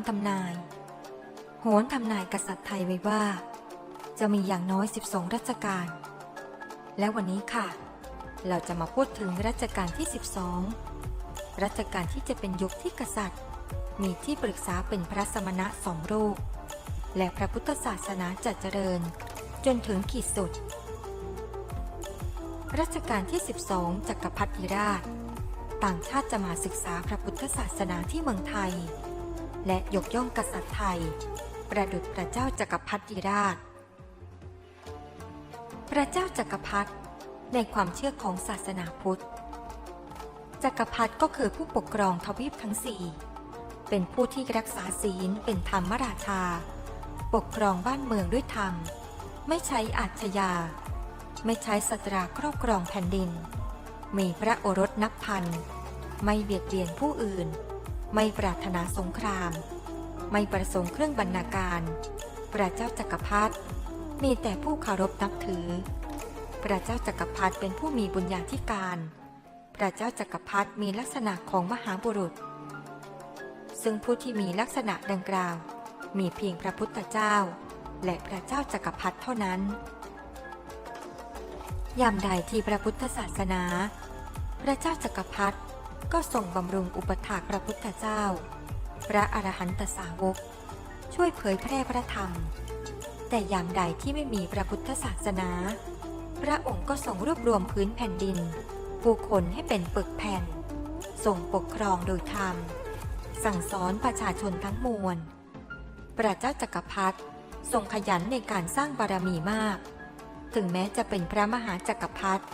ำทำนาย โหนทำนายกษัตริย์ไทยไว้ว่า จะมีอย่างน้อย 12 รัชกาล และวันนี้ค่ะ เราจะมาพูดถึงรัชกาลที่ 12 รัชกาลที่จะเป็นยุคที่กษัตริย์ มีที่ปรึกษาเป็นพระสมณะสองรูป และพระพุทธศาสนาจะเจริญ จนถึงขีดสุด รัชกาลที่ 12 จักรพรรดิราช ต่างชาติจะมาศึกษาพระพุทธศาสนาที่เมืองไทย และยกย่องกษัตริย์ไทย ประดุจพระเจ้าจักรพรรดิราช พระเจ้าจักรพรรดิในความเชื่อของศาสนาพุทธจักรพรรดิก็คือผู้ปกครองทวีปทั้งสี่เป็นผู้ที่รักษาศีลเป็นธรรมราชา ปกครองบ้านเมืองด้วยธรรม ไม่ใช้อาชญา ไม่ใช้สตราครอบครองแผ่นดิน มีพระโอรสนับพัน ไม่เบียดเบียนผู้อื่น ไม่ปรารถนาสงคราม ไม่ประสงค์เครื่องบรรณาการ พระเจ้าจักรพรรดิมีแต่ผู้เคารพนับถือ พระเจ้าจักรพรรดิเป็นผู้มีบุญญาธิการ พระเจ้าจักรพรรดิมีลักษณะของมหาบุรุษ ซึ่งผู้ที่มีลักษณะดังกล่าว มีเพียงพระพุทธเจ้า และพระเจ้าจักรพรรดิเท่านั้น ยามใดที่พระพุทธศาสนา พระเจ้าจักรพรรดิ ก็ทรงบำรุงอุปถากพระพุทธเจ้า พระอรหันตสาวก ช่วยเผยแพร่พระธรรม แต่ยามใดที่ไม่มีพระพุทธศาสนา พระองค์ก็ทรงรวบรวมพื้นแผ่นดิน ผู้คนให้เป็นปึกแผ่นทรงปกครองโดยธรรม สั่งสอนประชาชนทั้งมวลพระเจ้าจักรพรรดิทรงขยันในการสร้างบารมีมาก ถึงแม้จะเป็นพระมหาจักรพรรดิ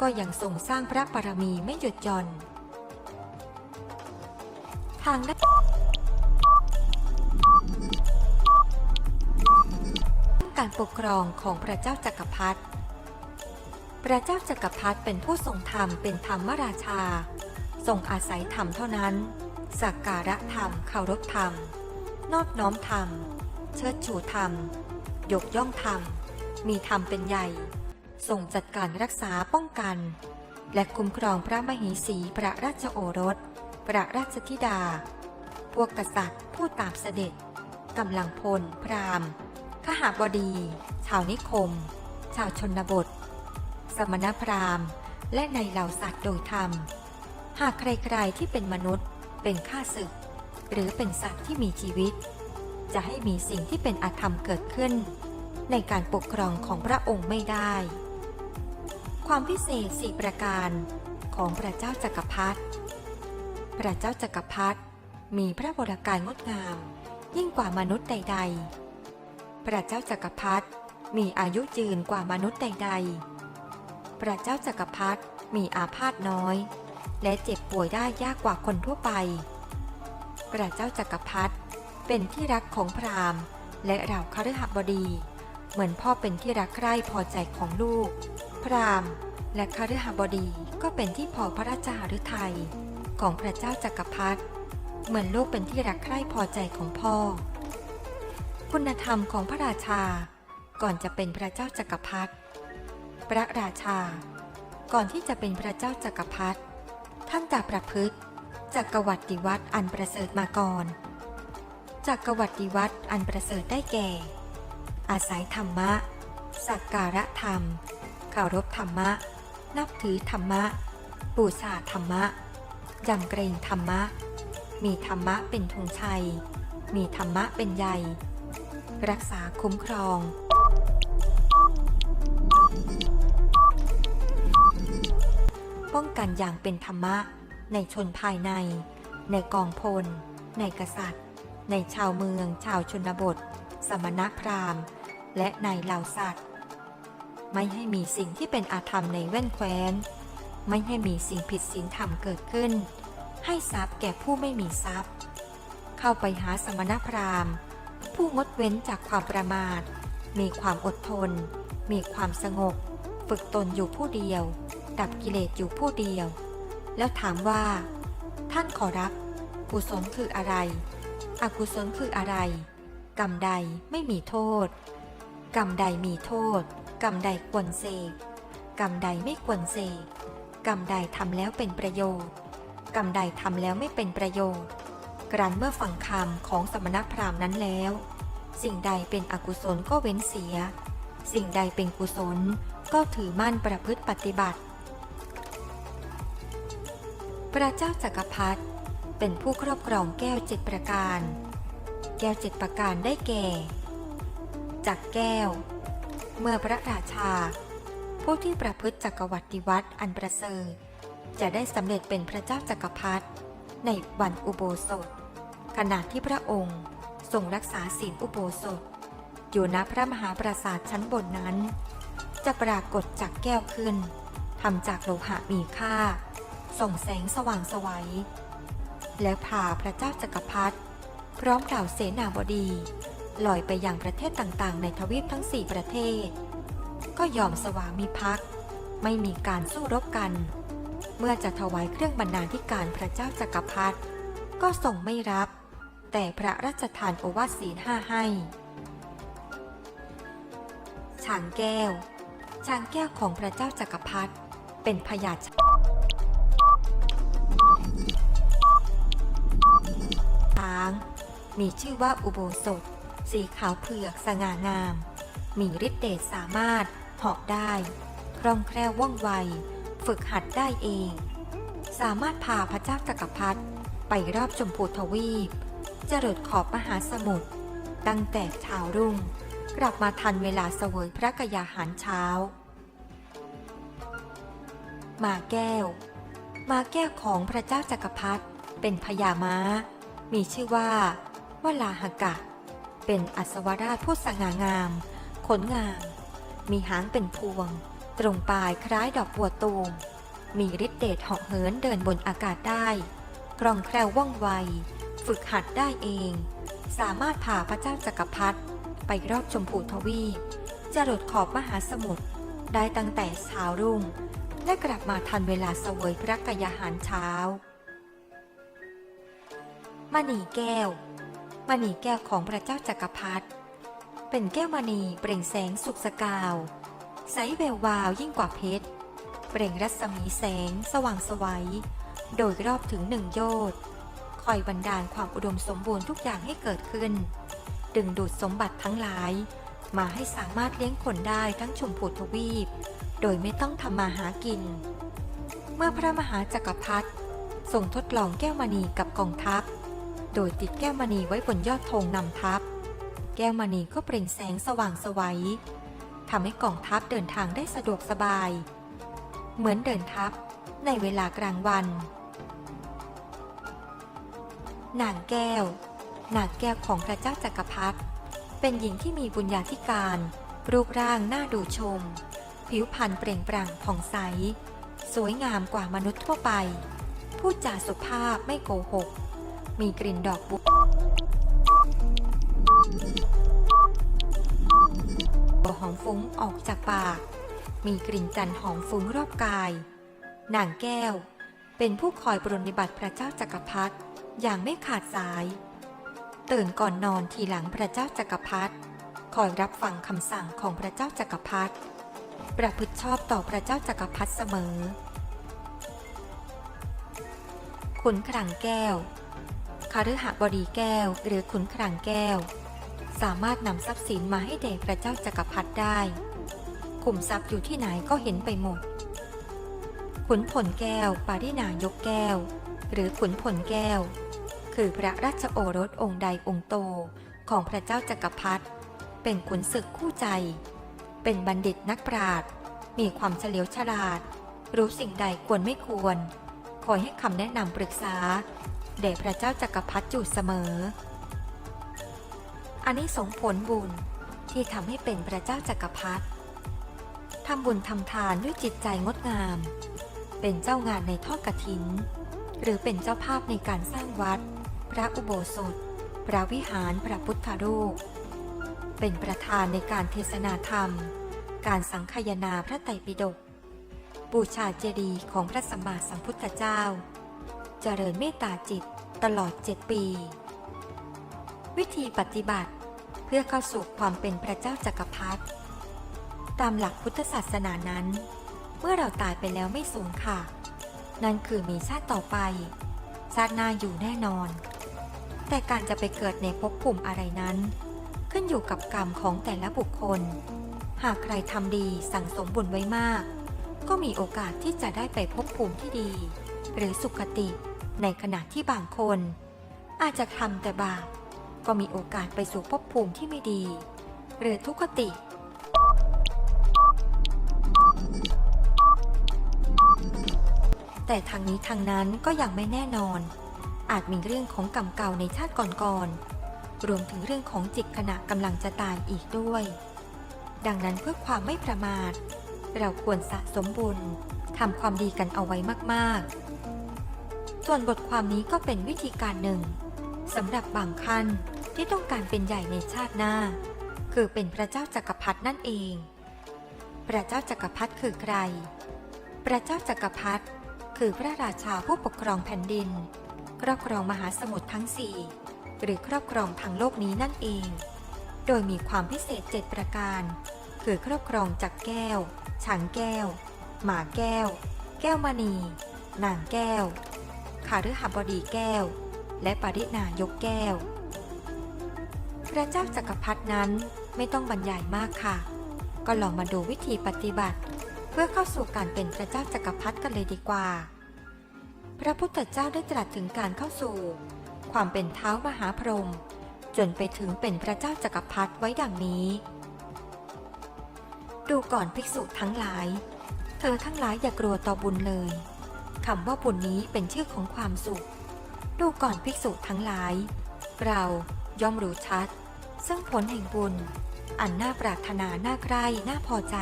ก็ยังทรงสร้างพระบารมีไม่หยุดหย่อน ทางด้านการปกครองของพระเจ้าจักรพรรดิพระเจ้าจักรพรรดิเป็นผู้ทรงธรรมเป็นธรรมราชา ทรงอาศัยธรรมเท่านั้น สักการะธรรมเคารพธรรม นอบน้อมธรรม เชิดชูธรรม ยกย่องธรรม มีธรรมเป็นใหญ่ทรงจัดการรักษาป้องกัน และคุ้มครองพระมเหสีพระราชโอรส พระราชธิดา พวกกษัตริย์ผู้ตามเสด็จกำลังพล พราหมณ์ขหาบดี ชาวนิคม ชาวชนบท สมณพราหมณ์ และในเหล่าสัตว์โดยธรรม หากใครๆที่เป็นมนุษย์ เป็นข้าศึก หรือเป็นสัตว์ที่มีชีวิต จะให้มีสิ่งที่เป็นอธรรมเกิดขึ้น ในการปกครองของพระองค์ไม่ได้ ความพิเศษสี่ประการของพระเจ้าจักรพรรดิ พระเจ้าจักรพรรดิมีพระวรากายงดงาม ยิ่งกว่ามนุษย์ใด ๆ พระเจ้าจักรพรรดิมีอายุยืนกว่ามนุษย์ใดๆ พระเจ้าจักรพรรดิมีอาพาธน้อย และเจ็บป่วยได้ยากกว่าคนทั่วไป พระเจ้าจักรพรรดิเป็นที่รักของพราหมณ์ และเหล่าคฤหบดี เหมือนพ่อเป็นที่รักใคร่พอใจของลูก พราหมณ์ และคฤหบดีก็เป็นที่พอพระราชาฤทัย ของพระเจ้าจักรพรรดิเหมือนลูกเป็นที่รักใคร่พอใจของพ่อ คุณธรรมของพระราชาก่อนจะเป็นพระเจ้าจักรพรรดิพระราชา ก่อนที่จะเป็นพระเจ้าจักรพรรดิท่านจะประพฤติจักรวัติวัตรอันประเสริฐมาก่อนจักรวัติวัตรอันประเสริฐได้แก่ อาศัยธรรมะ สักการะธรรมเคารพธรรมะ นับถือธรรมะ บูชาธรรมะ ยำเกรงธรรมะ มีธรรมะเป็นธงชัย มีธรรมะเป็นใหญ่รักษาคุ้มครองป้องกันอย่างเป็นธรรมะ ในชนภายใน ในกองพล ในกษัตริย์ ในชาวเมือง ชาวชนบท สมณพราหมณ์ และในเหล่าสัตว์ ไม่ให้มีสิ่งที่เป็นอาธรรมในแว่นแคว้น ไม่ให้มีสิ่งผิดศีลธรรมเกิดขึ้น ให้ทรัพย์แก่ผู้ไม่มีทรัพย์ เข้าไปหาสมณพราหมณ์ ผู้งดเว้นจากความประมาท มีความอดทน มีความสงบ ฝึกตนอยู่ผู้เดียว ดับกิเลสอยู่ผู้เดียว แล้วถามว่า ท่านขอรับ กุศลคืออะไร อกุศลคืออะไร กรรมใดไม่มีโทษ กรรมใดมีโทษ กรรมใดควรเสกกรรมใดไม่ควรเสก กรรมใดทำแล้วเป็นประโยชน์ กรรมใดทำแล้วไม่เป็นประโยชน์ กรันเมื่อฟังคำของสมณพราหมณ์นั้นแล้ว สิ่งใดเป็นอกุศลก็เว้นเสีย สิ่งใดเป็นกุศลก็ถือมั่นประพฤติปฏิบัติ พระเจ้าจักรพรรดิเป็นผู้ครอบครองแก้วเจ็ดประการ แก้วเจ็ดประการได้แก่ จากแก้ว เมื่อพระราชา ผู้ที่ประพฤติจักรวรรดิวัตรอันประเสริฐจะได้สำเร็จเป็นพระเจ้าจักรพรรดิในวันอุโบสถ ขณะที่พระองค์ทรงรักษาศีลอุโบสถ อยู่ณพระมหาปราสาทชั้นบนนั้น จะปรากฏจากแก้วขึ้นทำจากโลหะมีค่า ส่องแสงสว่างไสวัย แล้วพาพระเจ้าจักรพรรดิพร้อมเหล่าเสนาบดี ลอยไปยังประเทศต่างๆ ในทวีปทั้งสี่ประเทศ ก็ยอมสวามิภักดิ์ไม่มีการสู้รบกัน เมื่อจะถวายเครื่องบรรณาธิการพระเจ้าจักรพรรดิก็ทรงไม่รับ แต่พระราชทานโอวาทศีลห้าให้ช้างแก้วช้างแก้วของพระเจ้าจักรพรรดิเป็นพญาช้าง มีชื่อว่าอุโบสถ สีขาวเผือกสง่างาม มีฤทธิ์เดชสามารถ เหาะได้คล่องแคล่วว่องไว ฝึกหัดได้เอง สามารถพาพระเจ้าจักรพรรดิไปรอบชมพูทวีป จรดขอบมหาสมุทรตั้งแต่เช้ารุ่ง กลับมาทันเวลาเสวยพระกยาหารเช้า มาแก้ว มาแก้วของพระเจ้าจักรพรรดิเป็นพญาม้า มีชื่อว่าวลาหกะ เป็นอัศวราชผู้สง่างาม ขนงาม มีหางเป็นพวง ตรงปลายคล้ายดอกบัวตูม มีฤทธิ์เดชเหาะเหินเดินบนอากาศได้คล่องแคล่วว่องไว ฝึกหัดได้เอง สามารถพาพระเจ้าจักรพรรดิไปรอบชมพูทวีปจรดขอบมหาสมุทรได้ตั้งแต่เช้ารุ่ง และกลับมาทันเวลาเสวยพระกยาหารเช้ามณีแก้วมณีแก้วของพระเจ้าจักรพรรดิ เป็นแก้วมณีเปล่งแสงสุกสกาว ใสแวววาวยิ่งกว่าเพชร เปล่งรัศมีแสงสว่างไสวัย โดยรอบถึงหนึ่งโยชน์คอยบันดาลความอุดมสมบูรณ์ทุกอย่างให้เกิดขึ้น ดึงดูดสมบัติทั้งหลาย มาให้สามารถเลี้ยงคนได้ทั้งชมพูทวีป โดยไม่ต้องทำมาหากิน เมื่อพระมหาจักรพรรดิทรงทดลองแก้วมณีกับกองทัพ โดยติดแก้วมณีไว้บนยอดธงนำทัพ ก้วมณีก็เปล่งแสงสว่างไสวัยทำให้กองทัพเดินทางได้สะดวกสบาย เหมือนเดินทัพในเวลากลางวัน นางแก้ว นางแก้วของพระเจ้าจักรพรรดิเป็นหญิงที่มีบุญญาธิการ รูปร่างน่าดูชม ผิวพรรณเปล่งปลั่งผ่องใส สวยงามกว่ามนุษย์ทั่วไปพูดจาสุภาพไม่โกหก มีกลิ่นดอกบัว หอมฟุ้งออกจากปาก มีกลิ่นจันทร์หอมฟุ้งรอบกาย นางแก้ว เป็นผู้คอยปรนนิบัติพระเจ้าจักรพรรดิอย่างไม่ขาดสาย ตื่นก่อนนอนทีหลังพระเจ้าจักรพรรดิคอยรับฟังคำสั่งของพระเจ้าจักรพรรดิประพฤติชอบต่อพระเจ้าจักรพรรดิเสมอขุนคลังแก้ว คฤหบดีแก้ว หรือขุนคลังแก้ว สามารถนำทรัพย์สินมาให้แด่พระเจ้าจักรพรรดิได้ขุมทรัพย์อยู่ที่ไหนก็เห็นไปหมด ขุนผลแก้ว ปารินายกแก้ว หรือขุนผลแก้ว คือพระราชโอรสองค์ใดองค์โตของพระเจ้าจักรพรรดิเป็นขุนศึกคู่ใจ เป็นบัณฑิตนักปราชญ์มีความเฉลียวฉลาด รู้สิ่งใดควรไม่ควร คอยให้คำแนะนำปรึกษา แด่พระเจ้าจักรพรรดิอยู่เสมอ อันนี้สงผลบุญที่ทำให้เป็นพระเจ้าจักรพรรดิทำบุญทำทานด้วยจิตใจงดงาม เป็นเจ้างานในทอดกฐิน หรือเป็นเจ้าภาพในการสร้างวัด พระอุโบสถ พระวิหารพระพุทธรูป เป็นประธานในการเทศนาธรรม การสังคายนาพระไตรปิฎกบูชาเจดีย์ของพระสัมมาสัมพุทธเจ้า เจริญเมตตาจิตตลอดเจ็ดปี วิธีปฏิบัติเพื่อเข้าสู่ความเป็นพระเจ้าจักรพรรดิตามหลักพุทธศาสนานั้น เมื่อเราตายไปแล้วไม่สูญค่ะ นั่นคือมีชาติต่อไป ชาติหน้าอยู่แน่นอน แต่การจะไปเกิดในภพภูมิอะไรนั้น ขึ้นอยู่กับกรรมของแต่ละบุคคล หากใครทำดีสั่งสมบุญไว้มาก ก็มีโอกาสที่จะได้ไปภพภูมิที่ดี หรือสุคติ ในขณะที่บางคน อาจจะทำแต่บาปก็มีโอกาสไปสู่ภพภูมิที่ไม่ดี หรือทุกขติ แต่ทางนี้ทางนั้นก็ยังไม่แน่นอน อาจมีเรื่องของกรรมเก่าในชาติก่อนๆ รวมถึงเรื่องของจิตขณะกำลังจะตายอีกด้วย ดังนั้นเพื่อความไม่ประมาท เราควรสะสมบุญทำความดีกันเอาไว้มากๆ ส่วนบทความนี้ก็เป็นวิธีการหนึ่งสำหรับบางขั้นที่ต้องการเป็นใหญ่ในชาติหน้า คือเป็นพระเจ้าจักรพรรดินั่นเอง พระเจ้าจักรพรรดิคือใคร พระเจ้าจักรพรรดิคือพระราชาผู้ปกครองแผ่นดิน ครอบครองมหาสมุทรทั้งสี่หรือครอบครองทั้งโลกนี้นั่นเอง โดยมีความพิเศษเจ็ดประการ คือครอบครองจักแก้วช้างแก้ว หมาแก้ว แก้วมณี นางแก้ว ขาฤหบดีแก้ว และปรินายกแก้ว พระเจ้าจักรพรรดนั้นไม่ต้องบรรยายมากค่ะ ก็ลองมาดูวิธีปฏิบัติ เพื่อเข้าสู่การเป็นพระเจ้าจักรพรรดิกันเลยดีกว่า พระพุทธเจ้าได้ตรัสถึงการเข้าสู่ ความเป็นเท้ามหาพรหมจนไปถึงเป็นพระเจ้าจักรพรรดิไว้ดังนี้ ดูก่อนภิกษุทั้งหลาย เธอทั้งหลายอย่ากลัวต่อบุญเลย คำว่าบุญนี้เป็นชื่อของความสุข ดูก่อนภิกษุทั้งหลาย เราย่อมรู้ชัด ซึ่งผลแห่งบุญ อันน่าปรารถนาน่าใคร่น่าพอใจ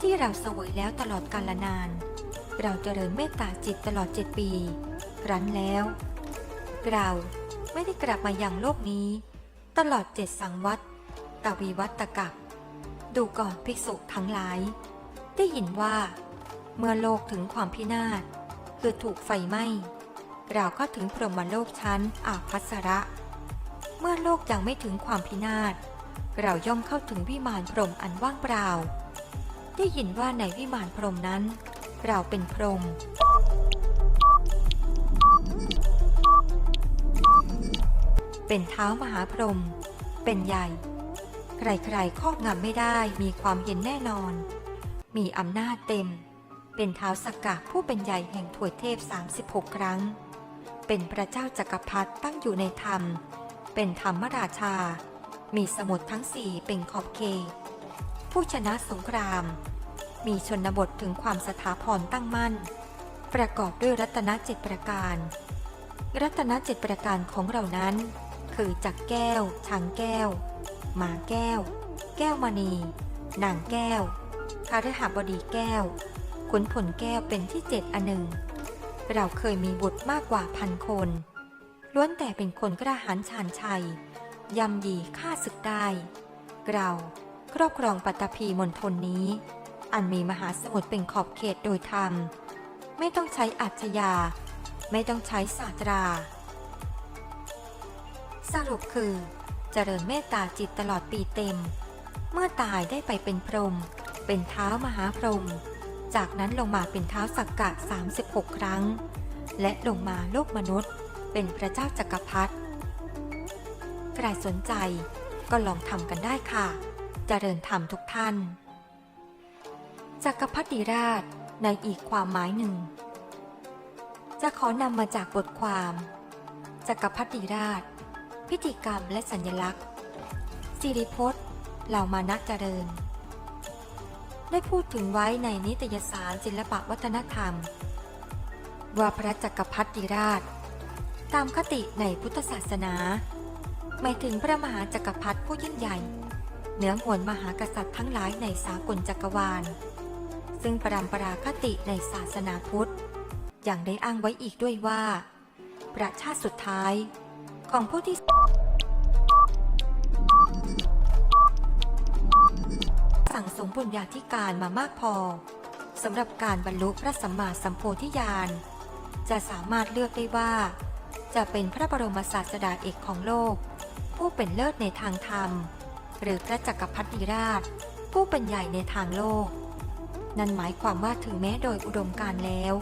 ที่เราสวยแล้วตลอดกาลนาน เราเจริญเมตตาจิตตลอดเจ็ดปีครั้นแล้ว เราไม่ได้กลับมาอยังโลกนี้ ตลอดเจ็ดสังวัตตวีวัตกับ ดูก่อนภิกษุทั้งหลาย ได้ยินว่า เมื่อโลกถึงความพินาศ คือถูกไฟไหม้ เราก็ถึงพรหมโลกชั้นอาภัสระ เมื่อโลกยังไม่ถึงความพินาศ เราย่อมเข้าถึงวิมานพรหมอันว่างเปล่า ได้ยินว่าในวิมานพรหมนั้น เราเป็นพรหมเป็นเท้ามหาพรหมเป็นใหญ่ ใครๆครอบงำไม่ได้มีความเห็นแน่นอน มีอำนาจเต็ม เป็นเท้าสกกะผู้เป็นใหญ่แห่งถวยเทพ 36 ครั้ง เป็นพระเจ้าจักรพรรดิตั้งอยู่ในธรรม เป็นธรรมราชา มีสมุทรทั้งสี่เป็นขอบเขต ผู้ชนะสงคราม มีชนบทถึงความสถาพรตั้งมั่น ประกอบด้วยรัตนเจ็ดประการ รัตนเจ็ดประการของเรานั้น คือจักรแก้วช้างแก้วหมาแก้ว แก้วมณี นางแก้วคาฤหบดีแก้ว ขุนพลแก้วเป็นที่เจ็ดอันหนึ่ง เราเคยมีบุตรมากกว่าพันคน ล้วนแต่เป็นคนกระหารชาญชัย ยำยีฆ่าศึกได้ เราครอบครองปัตตภีมณฑลนี้ อันมีมหาสมุทรเป็นขอบเขตโดยธรรม ไม่ต้องใช้อัจฉยา ไม่ต้องใช้ศาสตรา สรุปคือ เจริญเมตตาจิตตลอดปีเต็ม เมื่อตายได้ไปเป็นพรหมเป็นเท้ามหาพรหม จากนั้นลงมาเป็นเท้าสักกะ 36 ครั้ง และลงมาโลกมนุษย์ เป็นพระเจ้าจักรพรรดิใครสนใจก็ลองทำกันได้ค่ะเจริญธรรมทุกท่าน จักรพรรดิราชในอีกความหมายหนึ่ง จะขอนำมาจากบทความ จักรพรรดิราช พิธีกรรมและสัญลักษณ์ สิริพจน์เหล่ามานักเจริญ ได้พูดถึงไว้ในนิตยสารศิลปวัฒนธรรม ว่าพระจักรพรรดิราช ตามคติในพุทธศาสนา หมายถึงพระมหาจักรพรรดิผู้ยิ่งใหญ่ เหนือหวนมหากษัตริย์ทั้งหลายในสากลจักรวาล ซึ่งปรำปราคติในศาสนาพุทธยังได้อ้างไว้อีกด้วยว่า ประชาติสุดท้ายของผู้ที่ สมบุญญาธิการมามากพอสำหรับการบรรลุพระสัมมาสัมโพธิญาณ จะสามารถเลือกได้ว่า จะเป็นพระบรมศาสดาเอกของโลก ผู้เป็นเลิศในทางธรรม หรือพระจักรพรรดิราช ผู้เป็นใหญ่ในทางโลก นั่นหมายความว่าถึงแม้โดยอุดมการแล้ว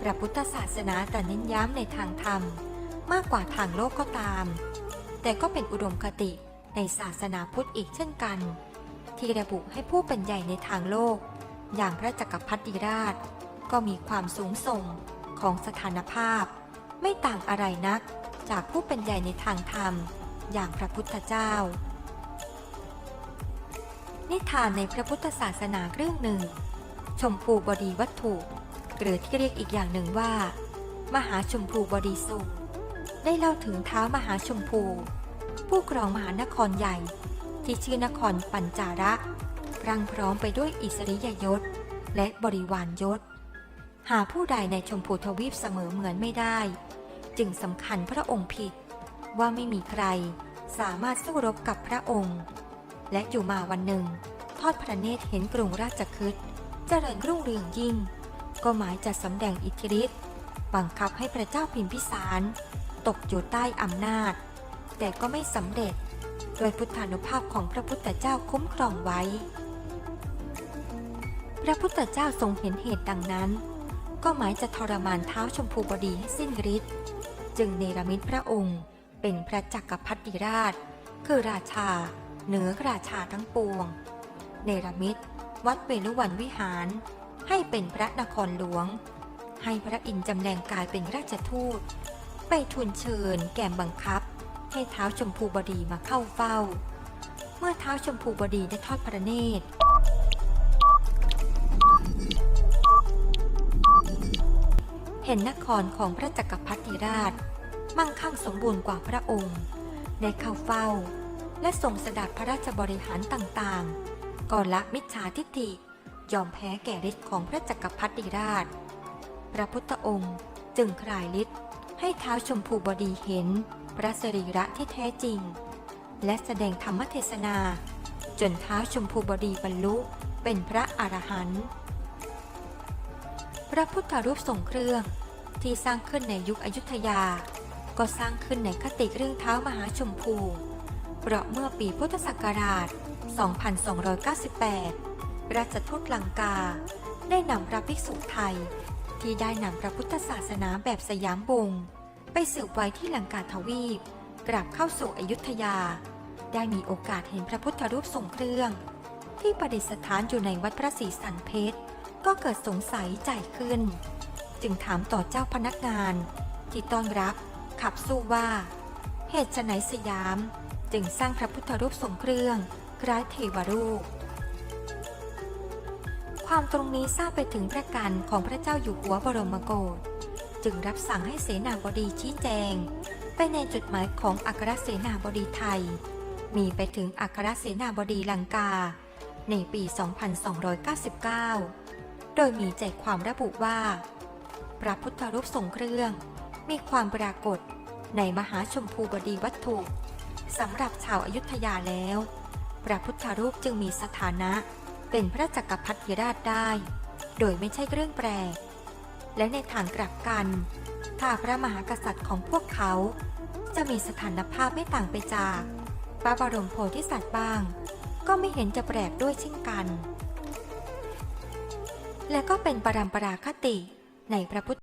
พระพุทธศาสนาแต่เน้นย้ำในทางธรรม มากกว่าทางโลกก็ตาม แต่ก็เป็นอุดมคติในศาสนาพุทธอีกเช่นกัน ที่ระบุให้ผู้เป็นใหญ่ในทางโลก อย่างพระจักรพรรดิราช ก็มีความสูงส่งของสถานภาพ ไม่ต่างอะไรนักจากผู้เป็นใหญ่ในทางธรรม อย่างพระพุทธเจ้า นิทานในพระพุทธศาสนาเรื่องหนึ่ง ชมพูบดีวัตถุหรือที่เรียกอีกอย่างหนึ่งว่า มหาชมพูบดีสุขได้เล่าถึงเท้ามหาชมพู ผู้ครองมหานครใหญ่ ที่ชื่อนครปัญจาระรังพร้อมไปด้วยอิสริยยศ และบริวารยศ หาผู้ใดในชมพูทวีปเสมอเหมือนไม่ได้ จึงสำคัญพระองค์ผิด ว่าไม่มีใครสามารถสู้รบกับพระองค์ และอยู่มาวันหนึ่ง ทอดพระเนตรเห็นกรุงราชคฤห์เจริญรุ่งเรืองยิ่ง ก็หมายจะสำแดงอิทธิฤทธิ์บังคับให้พระเจ้าพิมพิสาร ตกอยู่ใต้อำนาจ แต่ก็ไม่สำเร็จ ดยพุทธานุภาพของพระพุทธเจ้าคุ้มครองไว้ พระพุทธเจ้าทรงเห็นเหตุดังนั้น ก็หมายจะทรมานเท้าชมพูบดีให้สิ้นฤทธิ์จึงเนรมิตพระองค์เป็นพระจักรพรรดิราช คือราชา เหนือราชาทั้งปวง เนรมิตวัดเวลุวันวิหาร ให้เป็นพระนครหลวง ให้พระอินทร์จำแรงกายเป็นราชทูต ไปทูลเชิญแก่บังคับ ให้เท้าชมพูบดีมาเข้าเฝ้า เมื่อเท้าชมพูบดีได้ทอดพระเนตร เห็นนครของพระจักรพรรดิราช มั่งคั่งสมบูรณ์กว่าพระองค์ได้เข้าเฝ้า และทรงสดับพระราชบริหารต่างๆ ก่อนละมิจฉาทิฏฐิยอมแพ้แก่ฤทธิ์ของพระจักรพรรดิราช พระพุทธองค์จึงคลายฤทธิ์ ให้เท้าวชมพูบดีเห็นพระสรีระที่แท้จริง และแสดงธรรมเทศนา จนเท้าวชมพูบดีบรรลุเป็นพระอรหันต์พระพุทธรูปทรงเครื่องที่สร้างขึ้นในยุคอยุธยา ก็สร้างขึ้นในคติเรื่องเท้ามหาชมพู เพราะเมื่อปีพุทธศักราช 2298 ราชทูตลังกา ได้นำพระภิกษุไทย ที่ได้นำพระพุทธศาสนาแบบสยามวงไปสืบไว้ที่ลังกาทวีป กลับเข้าสู่อยุธยา ได้มีโอกาสเห็นพระพุทธรูปทรงเครื่อง ที่ประดิษฐานอยู่ในวัดพระศรีสันเพชร ก็เกิดสงสัยใจขึ้น จึงถามต่อเจ้าพนักงานที่ต้อนรับขับสู้ว่า เหตุไฉนสยาม จึงสร้างพระพุทธรูปทรงเครื่องคล้ายเทวรูป ความตรงนี้ทราบไปถึงพระกันของพระเจ้าอยู่หัวบรมโกศจึงรับสั่งให้เสนาบดีชี้แจง ไปในจุดหมายของอัครเสนาบดีไทย มีไปถึงอัครเสนาบดีลังกา ในปี 2299 โดยมีใจความระบุว่า พระพุทธรูปทรงเครื่อง มีความปรากฏในมหาชมพูบดีวัตถุสำหรับชาวอายุทยาแล้ว พระพุทธรูปจึงมีสถานะ เป็นพระจักรพรรดิราชได้ โดยไม่ใช่เรื่องแปลก และในทางกลับกัน ถ้าพระมหากษัตริย์ของพวกเขา จะมีสถานภาพไม่ต่างไปจากพระบรมโพธิสัตว์บ้าง ก็ไม่เห็นจะแปลกด้วยเช่นกัน และก็เป็นปรัมปราคติในพระพุทธ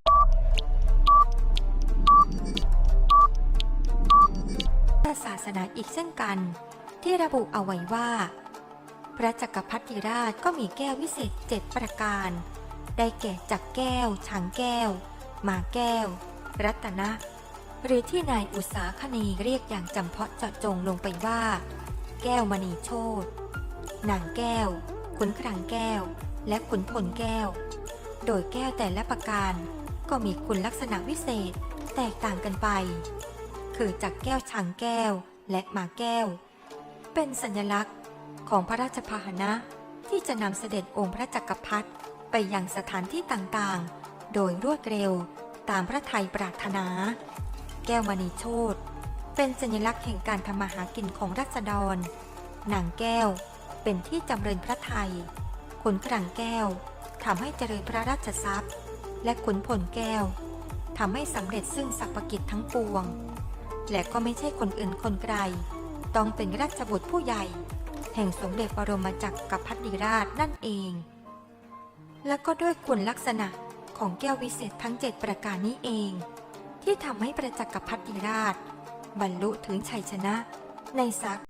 ศาสนาอีกเช่นกัน ที่ระบุเอาไว้ว่า พระจักรพรรดิราชก็มีแก้ววิเศษเจ็ดประการ ได้แก่จักรแก้วช้างแก้วหมาแก้ว รัตนะ หรือที่นายอุตสาคณีเรียกอย่างจำเพาะเจาะจงลงไปว่า แก้วมณีโชตนางแก้ว ขุนครังแก้ว และขุนพลแก้ว โดยแก้วแต่ละประการก็มีคุณลักษณะวิเศษแตกต่างกันไป คือจากแก้วช้างแก้วและหมาแก้ว เป็นสัญลักษณ์ ของพระราชพาหนะที่จะนำเสด็จองค์พระจักรพรรดิไปยังสถานที่ต่างๆ โดยรวดเร็วตามพระทัยปรารถนา แก้วมณีโชตเป็นสัญลักษณ์แห่งการทำมาหากินของรัษฎรนางแก้วเป็นที่จำเริญพระไทยขนครังแก้วทำให้เจริญพระราชทรัพย์ และขนพลแก้วทำให้สำเร็จซึ่งสรรพกิจทั้งปวง และก็ไม่ใช่คนอื่นคนไกล ต้องเป็นราชบุตรผู้ใหญ่ แห่งสมเด็จบรมจักรกัปพัรดิราชนั่นเอง และก็ด้วยคุณลักษณะของแก้ววิเศษทั้ง 7 ประการนี้เอง ที่ทำให้ประจักรพัรดิราช บรรลุถึงชัยชนะในสัก